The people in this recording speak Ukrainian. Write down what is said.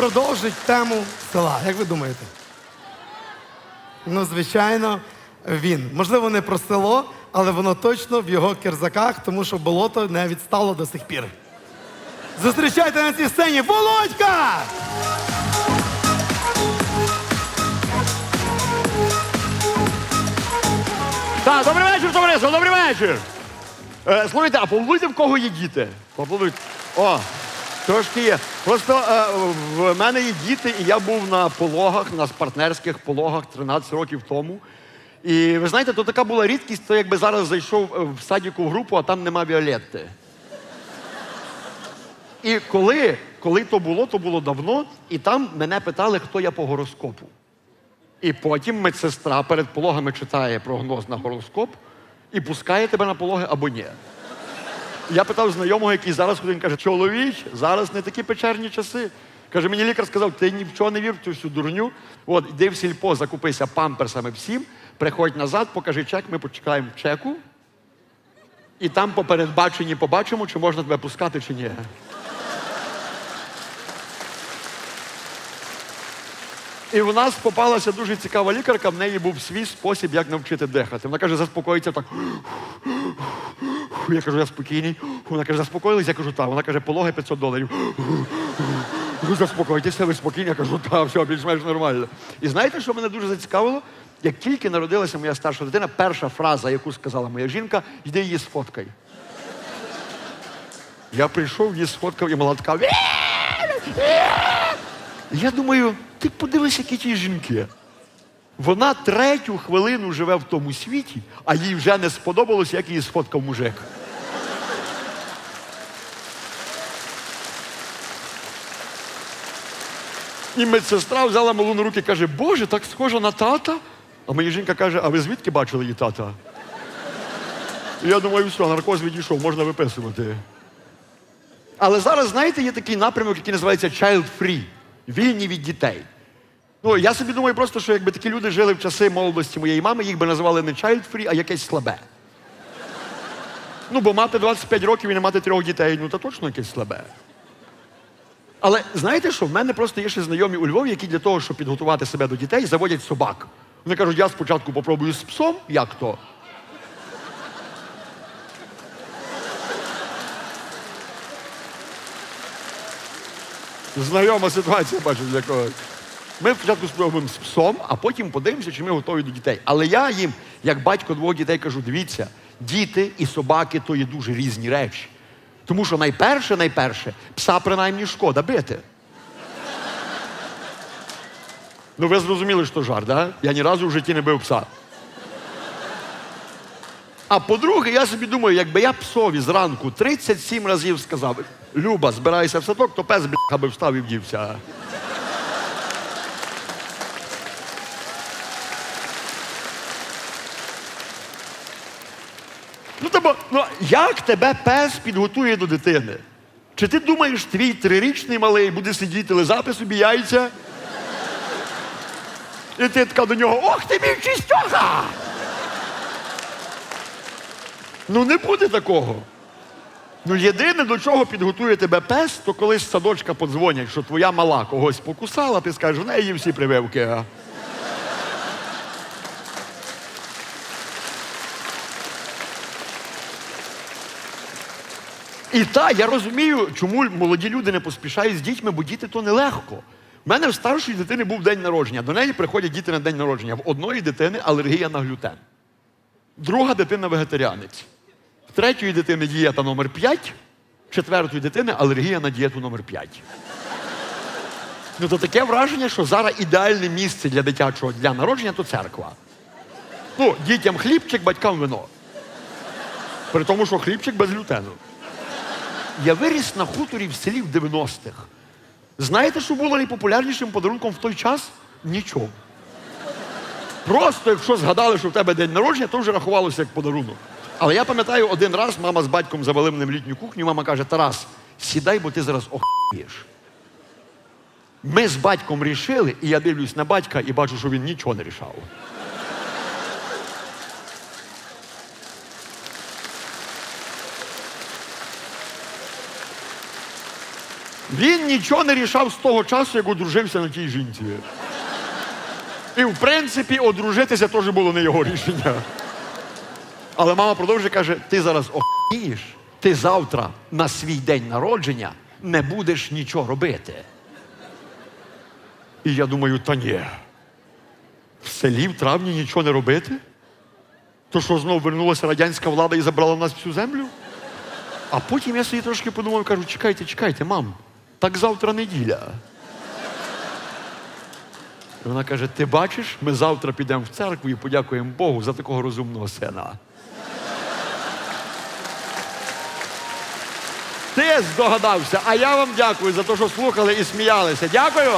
продовжить тему села. Як ви думаєте? Ну, звичайно, він. Можливо, не про село, але воно точно в його кирзаках, тому що болото не відстало до сих пір. Зустрічайте на цій сцені Володька! Так, добрий вечір, товариство, добрий вечір. Е, слухайте, а поаплодуйте, в кого є діти? Поаплодуйте. О, трошки є. Просто е, в мене є діти, і я був на пологах, на партнерських пологах 13 років тому. І ви знаєте, то така була рідкість, то якби зараз зайшов е, в садіку в групу, а там нема Віолетти. І коли, коли то було, то було давно, і там мене питали, хто я по гороскопу. І потім медсестра перед пологами читає прогноз на гороскоп і пускає тебе на пологи або ні. Я питав знайомого, який зараз ходить, він каже, чоловіч, зараз не такі печерні часи. Каже, мені лікар сказав, ти ні в чого не вір, в цю всю дурню. От, йди в сільпо, закупися памперсами всім, приходь назад, покажи чек, ми почекаємо чеку. І там по передбаченні побачимо, чи можна тебе пускати, чи ні. І в нас попалася дуже цікава лікарка, в неї був свій спосіб, як навчити дихати. Вона каже, заспокоїться так. Я кажу, я спокійний. Вона каже, заспокоїлись, я кажу, так. Вона каже, пологи 500 доларів. Заспокойтеся, ви спокійні. Я кажу, так, все, більш-менш нормально. І знаєте, що мене дуже зацікавило? Як тільки народилася моя старша дитина, перша фраза, яку сказала моя жінка, йди її сфоткай. Я прийшов, її сфоткав, і мала така. Я думаю, ти подивись, які ті жінки. Вона третю хвилину живе в тому світі, а їй вже не сподобалось, як її сфоткав мужик. І медсестра взяла малу на руки і каже, Боже, так схожа на тата. А моя жінка каже, а ви звідки бачили її тата? І я думаю, все, наркоз відійшов, можна виписувати. Але зараз, знаєте, є такий напрямок, який називається child free вільні від дітей. Ну, я собі думаю, просто, що якби такі люди жили в часи молодості моєї мами, їх би називали не child free, а якесь слабе. Ну, бо мати 25 років і не мати трьох дітей, ну то точно якесь слабе. Але знаєте що? В мене просто є ще знайомі у Львові, які для того, щоб підготувати себе до дітей, заводять собак. Вони кажуть, я спочатку попробую з псом, як то. Знайома ситуація, бачу, для когось. Ми спочатку спробуємо з псом, а потім подивимося, чи ми готові до дітей. Але я їм, як батько двох дітей, кажу: дивіться, діти і собаки то є дуже різні речі. Тому що найперше, найперше, пса принаймні шкода бити. Ну, ви зрозуміли, що жарт, да? Я ні разу в житті не бив пса. А по-друге, я собі думаю, якби я псові зранку 37 разів сказав, Люба, збирайся в садок, то пес бляха би встав і вдівся. Ну, тобто, ну, як тебе пес підготує до дитини? Чи ти думаєш, твій трирічний малий буде сидіти, лизати собі яйця? І ти така до нього, ох ти мій чистюга! Ну не буде такого. Ну, єдине, до чого підготує тебе пес, то коли з садочка подзвонять, що твоя мала когось покусала, ти скажеш, в неї всі прививки. А? І так, я розумію, чому молоді люди не поспішають з дітьми, бо діти то нелегко. У мене в старшої дитини був день народження. До неї приходять діти на день народження. В одної дитини алергія на глютен. Друга дитина вегетаріанець. В третьої дитини дієта номер 5, четвертої дитини алергія на дієту номер 5. Ну, то таке враження, що зараз ідеальне місце для дитячого дня народження то церква. Ну, дітям хлібчик, батькам вино. При тому, що хлібчик без глютену. Я виріс на хуторі в селі в 90-х. Знаєте, що було найпопулярнішим подарунком в той час? Нічого. Просто якщо згадали, що в тебе день народження, то вже рахувалося як подарунок. Але я пам'ятаю, один раз мама з батьком завели мене в літню кухню, мама каже: Тарас, сідай, бо ти зараз охуєш. Ми з батьком рішили, і я дивлюсь на батька і бачу, що він нічого не рішав. Він нічого не рішав з того часу, як одружився на тій жінці. І в принципі, одружитися теж було не його рішення. Але мама продовжує каже: ти зараз охієш, ти завтра на свій день народження не будеш нічого робити. І я думаю, та ні. В селі в травні нічого не робити? То що знову вернулася радянська влада і забрала в нас всю землю? А потім я собі трошки подумав, кажу, чекайте, чекайте, мам, так завтра неділя. І вона каже: ти бачиш, ми завтра підемо в церкву і подякуємо Богу за такого розумного сина. Ти здогадався, а я вам дякую за те, що слухали і сміялися. Дякую.